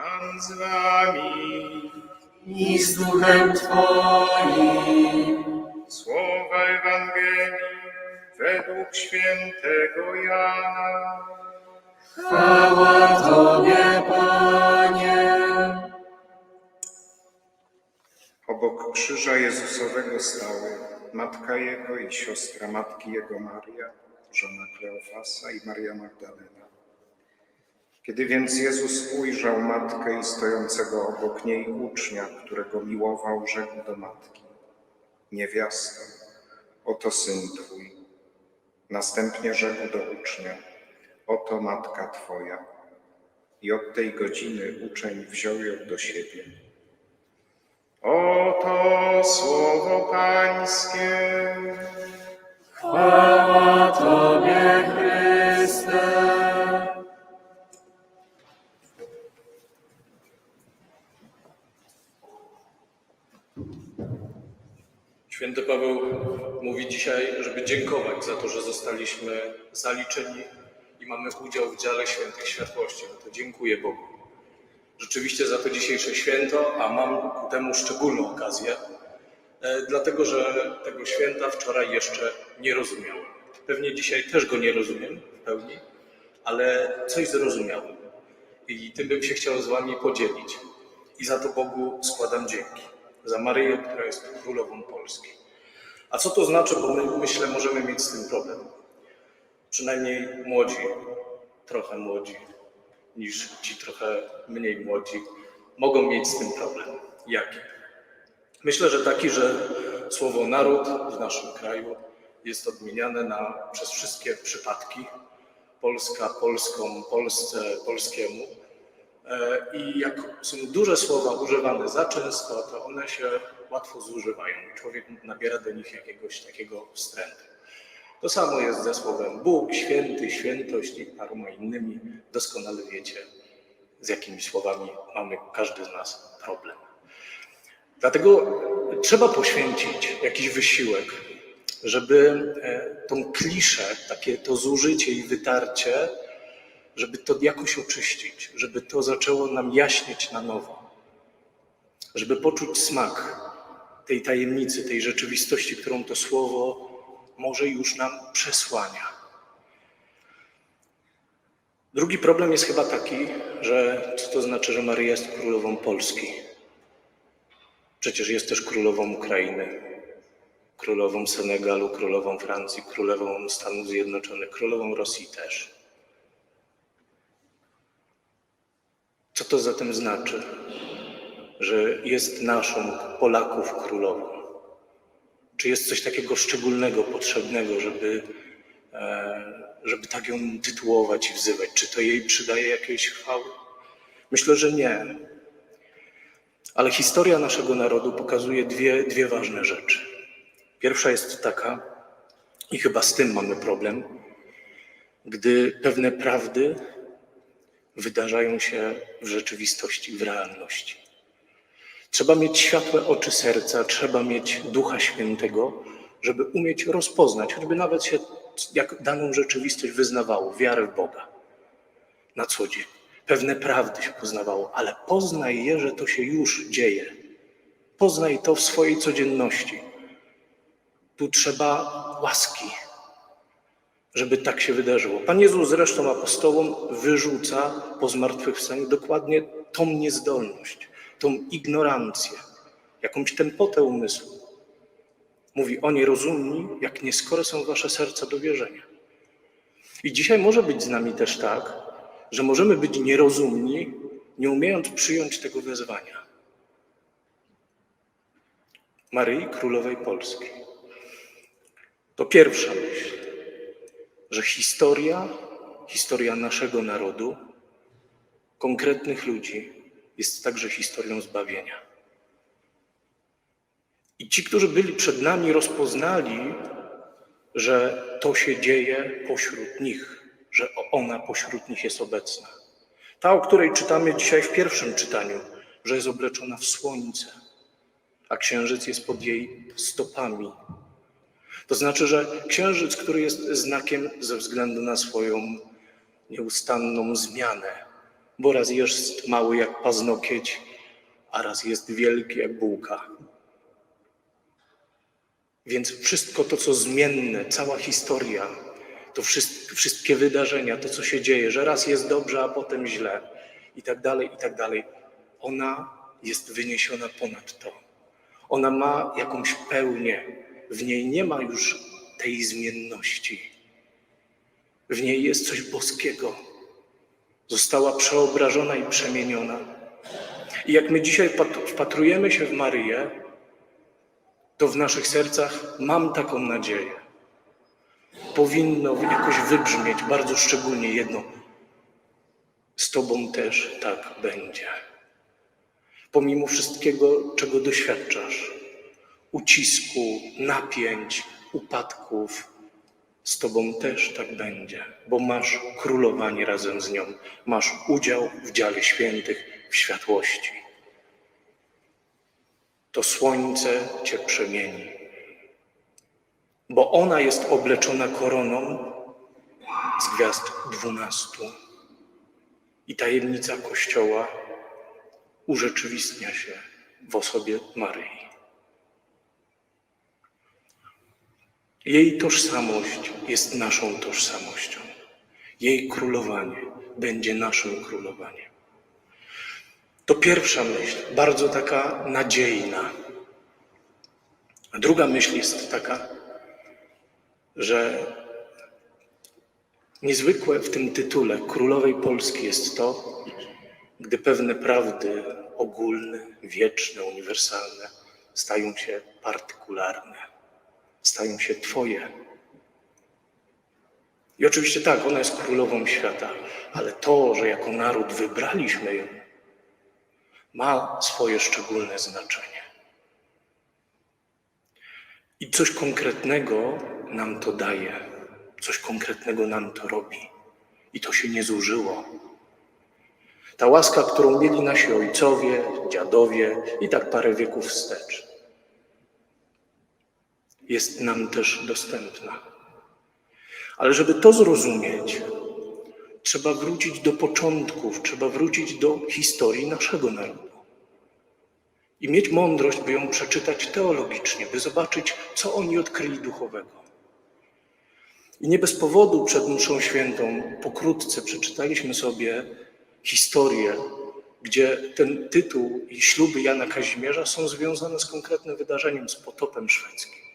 Pan z wami. i z duchem Twoim. Słowa Ewangelii według świętego Jana. Chwała Tobie, Panie. Obok krzyża Jezusowego stały matka Jego i siostra matki Jego Maria, żona Kleofasa i Maria Magdalena. Kiedy więc Jezus ujrzał matkę i stojącego obok niej ucznia, którego miłował, rzekł do matki: Niewiasto, oto syn twój. Następnie rzekł do ucznia: Oto matka twoja. I od tej godziny uczeń wziął ją do siebie. Oto słowo Pańskie. Chwała Święty Paweł mówi dzisiaj, żeby dziękować za to, że zostaliśmy zaliczeni i mamy udział w dziale świętych światłości. No to dziękuję Bogu. Rzeczywiście za to dzisiejsze święto, a mam ku temu szczególną okazję, e, dlatego że tego święta wczoraj jeszcze nie rozumiałem. Pewnie dzisiaj też go nie rozumiem w pełni, ale coś zrozumiałem. I tym bym się chciał z Wami podzielić. I za to Bogu składam dzięki. Za Maryję, która jest królową Polski. A co to znaczy, bo my myślę, możemy mieć z tym problem. Przynajmniej młodzi, trochę młodzi, niż ci trochę mniej młodzi, mogą mieć z tym problem. Jaki? Myślę, że taki, że słowo naród w naszym kraju jest odmieniane na, przez wszystkie przypadki. Polska, Polską, Polsce, Polskiemu. E, I jak są duże słowa używane za często, to one się łatwo zużywają. Człowiek nabiera do nich jakiegoś takiego wstrętu. To samo jest ze słowem Bóg, święty, świętość i paroma innymi. Doskonale wiecie, z jakimi słowami mamy każdy z nas problem. Dlatego trzeba poświęcić jakiś wysiłek, żeby e, tą kliszę, takie to zużycie i wytarcie, żeby to jakoś oczyścić, żeby to zaczęło nam jaśnieć na nowo, żeby poczuć smak tej tajemnicy, tej rzeczywistości, którą to słowo może już nam przesłania. Drugi problem jest chyba taki, że co to znaczy, że Maryja jest królową Polski? Przecież jest też królową Ukrainy, królową Senegalu, królową Francji, królową Stanów Zjednoczonych, królową Rosji też. To zatem znaczy, że jest naszą Polaków królową? Czy jest coś takiego szczególnego, potrzebnego, żeby, e, żeby tak ją tytułować i wzywać? Czy to jej przydaje jakiejś chwały? Myślę, że nie. Ale historia naszego narodu pokazuje dwie, dwie ważne rzeczy. Pierwsza jest taka, i chyba z tym mamy problem, gdy pewne prawdy wydarzają się w rzeczywistości, w realności. Trzeba mieć światłe oczy serca, trzeba mieć Ducha Świętego, żeby umieć rozpoznać, choćby nawet się jak daną rzeczywistość wyznawało, wiarę w Boga na co dzień. Pewne prawdy się poznawało, ale poznaj je, że to się już dzieje. Poznaj to w swojej codzienności. Tu trzeba łaski, żeby tak się wydarzyło. Pan Jezus zresztą apostołom wyrzuca po zmartwychwstaniu dokładnie tą niezdolność, tą ignorancję, jakąś tępotę umysłu. Mówi o nierozumni, jak nieskore są wasze serca do wierzenia. I dzisiaj może być z nami też tak, że możemy być nierozumni, nie umiejąc przyjąć tego wezwania. Maryi Królowej Polski. To pierwsza myśl że historia, historia naszego narodu, konkretnych ludzi jest także historią zbawienia. I ci, którzy byli przed nami, rozpoznali, że to się dzieje pośród nich, że ona pośród nich jest obecna. Ta, o której czytamy dzisiaj w pierwszym czytaniu, że jest obleczona w słońce, a księżyc jest pod jej stopami, to znaczy, że księżyc, który jest znakiem ze względu na swoją nieustanną zmianę, bo raz jest mały jak paznokieć, a raz jest wielki jak bułka. Więc wszystko to, co zmienne, cała historia, to wszystkie, wydarzenia, to, co się dzieje, że raz jest dobrze, a potem źle i tak dalej, i tak dalej, ona jest wyniesiona ponad to. Ona ma jakąś pełnię. W niej nie ma już tej zmienności. W niej jest coś boskiego. Została przeobrażona i przemieniona. I jak my dzisiaj pat- wpatrujemy się w Maryję, to w naszych sercach mam taką nadzieję. Powinno jakoś wybrzmieć bardzo szczególnie jedno. Z Tobą też tak będzie. Pomimo wszystkiego, czego doświadczasz, ucisku, napięć, upadków, z Tobą też tak będzie, bo masz królowanie razem z nią, masz udział w dziale świętych, w światłości. To słońce Cię przemieni, bo ona jest obleczona koroną z gwiazd dwunastu. I tajemnica Kościoła urzeczywistnia się w osobie Maryi. Jej tożsamość jest naszą tożsamością. Jej królowanie będzie naszym królowaniem. To pierwsza myśl, bardzo taka nadziejna. A druga myśl jest taka, że niezwykłe w tym tytule Królowej Polski jest to, gdy pewne prawdy ogólne, wieczne, uniwersalne stają się partykularne, stają się Twoje. I oczywiście tak, ona jest królową świata, ale to, że jako naród wybraliśmy ją, ma swoje szczególne znaczenie. I coś konkretnego nam to daje, coś konkretnego nam to robi. I to się nie zużyło. Ta łaska, którą mieli nasi ojcowie, dziadowie i tak parę wieków wstecz, jest nam też dostępna. Ale żeby to zrozumieć, trzeba wrócić do początków, trzeba wrócić do historii naszego narodu. I mieć mądrość, by ją przeczytać teologicznie, by zobaczyć, co oni odkryli duchowego. I nie bez powodu przed mszą świętą pokrótce przeczytaliśmy sobie historię, gdzie ten tytuł i śluby Jana Kazimierza są związane z konkretnym wydarzeniem, z potopem szwedzkim.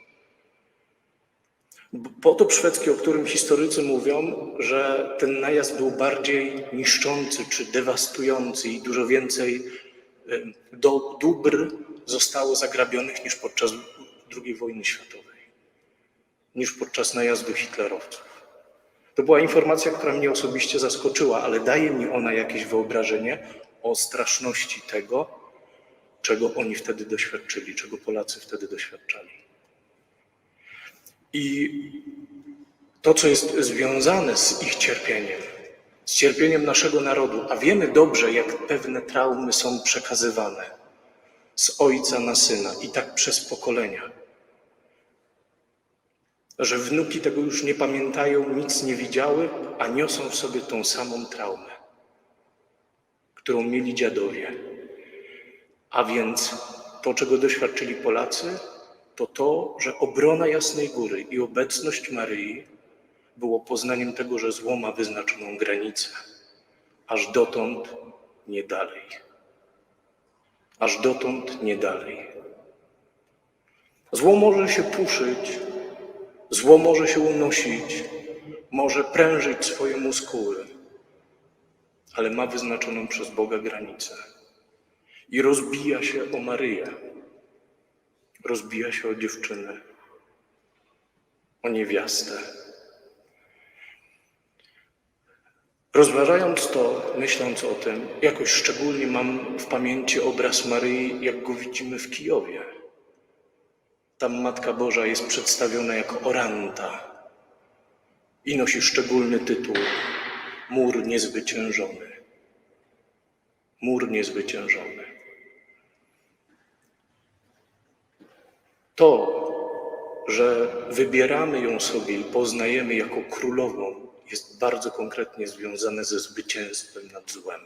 Potop szwedzki, o którym historycy mówią, że ten najazd był bardziej niszczący czy dewastujący i dużo więcej y, do dóbr zostało zagrabionych niż podczas II wojny światowej, niż podczas najazdu hitlerowców. To była informacja, która mnie osobiście zaskoczyła, ale daje mi ona jakieś wyobrażenie o straszności tego, czego oni wtedy doświadczyli, czego Polacy wtedy doświadczali. I to, co jest związane z ich cierpieniem, z cierpieniem naszego narodu, a wiemy dobrze, jak pewne traumy są przekazywane z ojca na syna i tak przez pokolenia, że wnuki tego już nie pamiętają, nic nie widziały, a niosą w sobie tą samą traumę, którą mieli dziadowie. A więc to, czego doświadczyli Polacy, to to, że obrona Jasnej Góry i obecność Maryi było poznaniem tego, że zło ma wyznaczoną granicę, aż dotąd nie dalej. Aż dotąd nie dalej. Zło może się puszyć, zło może się unosić, może prężyć swoje muskuły, ale ma wyznaczoną przez Boga granicę i rozbija się o Maryję rozbija się o dziewczynę, o niewiastę. Rozważając to, myśląc o tym, jakoś szczególnie mam w pamięci obraz Maryi, jak go widzimy w Kijowie. Tam Matka Boża jest przedstawiona jako oranta i nosi szczególny tytuł Mur niezwyciężony. Mur niezwyciężony. To, że wybieramy ją sobie i poznajemy jako królową, jest bardzo konkretnie związane ze zwycięstwem nad złem.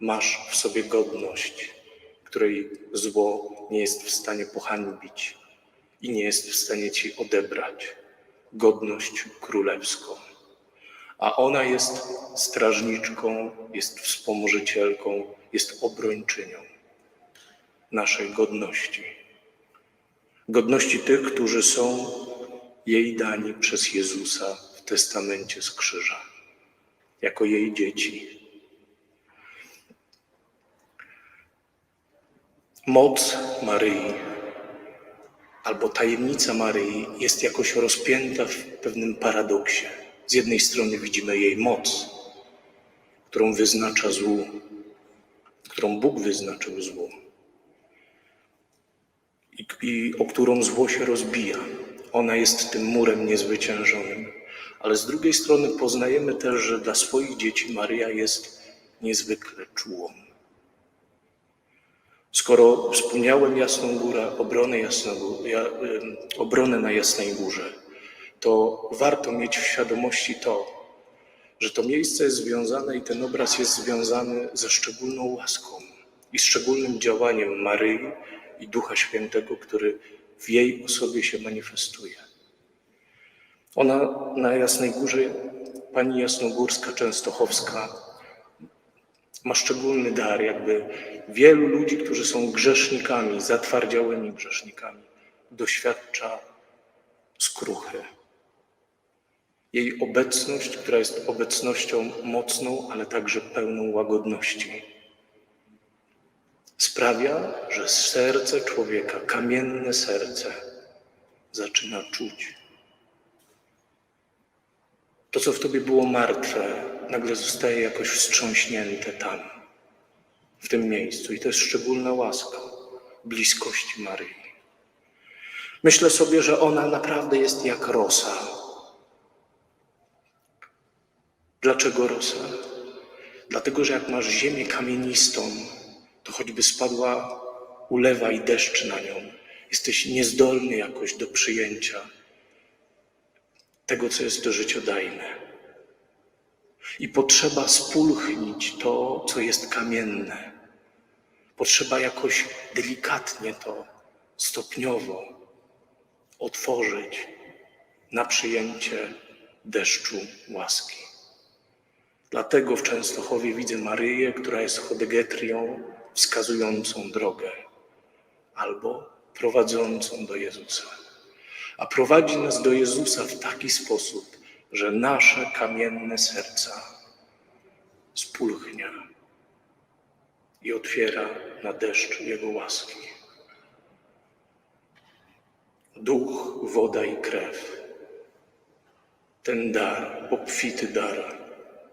Masz w sobie godność, której zło nie jest w stanie pohańbić i nie jest w stanie ci odebrać. Godność królewską. A ona jest strażniczką, jest wspomożycielką, jest obrończynią naszej godności. Godności tych, którzy są jej dani przez Jezusa w testamencie z krzyża, jako jej dzieci. Moc Maryi albo tajemnica Maryi jest jakoś rozpięta w pewnym paradoksie. Z jednej strony widzimy jej moc, którą wyznacza złu, którą Bóg wyznaczył złu i, i o którą zło się rozbija. Ona jest tym murem niezwyciężonym. Ale z drugiej strony poznajemy też, że dla swoich dzieci Maryja jest niezwykle czułą. Skoro wspomniałem Jasną Górę, obronę, Jasnego, ja, obronę na Jasnej Górze, to warto mieć w świadomości to, że to miejsce jest związane i ten obraz jest związany ze szczególną łaską i szczególnym działaniem Maryi i Ducha Świętego, który w jej osobie się manifestuje. Ona na Jasnej Górze, pani Jasnogórska Częstochowska, ma szczególny dar, jakby wielu ludzi, którzy są grzesznikami, zatwardziałymi grzesznikami, doświadcza skruchy. Jej obecność, która jest obecnością mocną, ale także pełną łagodności, sprawia, że serce człowieka, kamienne serce, zaczyna czuć. To, co w tobie było martwe, nagle zostaje jakoś wstrząśnięte tam, w tym miejscu. I to jest szczególna łaska bliskości Maryi. Myślę sobie, że ona naprawdę jest jak rosa. Dlaczego rosa? Dlatego, że jak masz ziemię kamienistą, to choćby spadła ulewa i deszcz na nią, jesteś niezdolny jakoś do przyjęcia tego, co jest życiodajne. I potrzeba spulchnić to, co jest kamienne. Potrzeba jakoś delikatnie to, stopniowo otworzyć na przyjęcie deszczu łaski. Dlatego w Częstochowie widzę Maryję, która jest chodegetrią wskazującą drogę albo prowadzącą do Jezusa. A prowadzi nas do Jezusa w taki sposób, że nasze kamienne serca spulchnia i otwiera na deszcz Jego łaski. Duch, woda i krew. Ten dar, obfity dar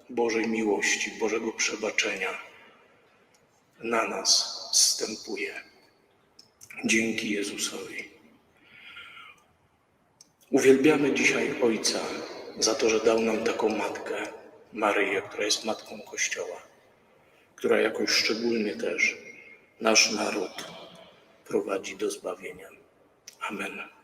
Bożej miłości, Bożego przebaczenia na nas zstępuje. Dzięki Jezusowi. Uwielbiamy dzisiaj Ojca za to, że dał nam taką matkę, Maryję, która jest matką Kościoła, która jakoś szczególnie też nasz naród prowadzi do zbawienia. Amen.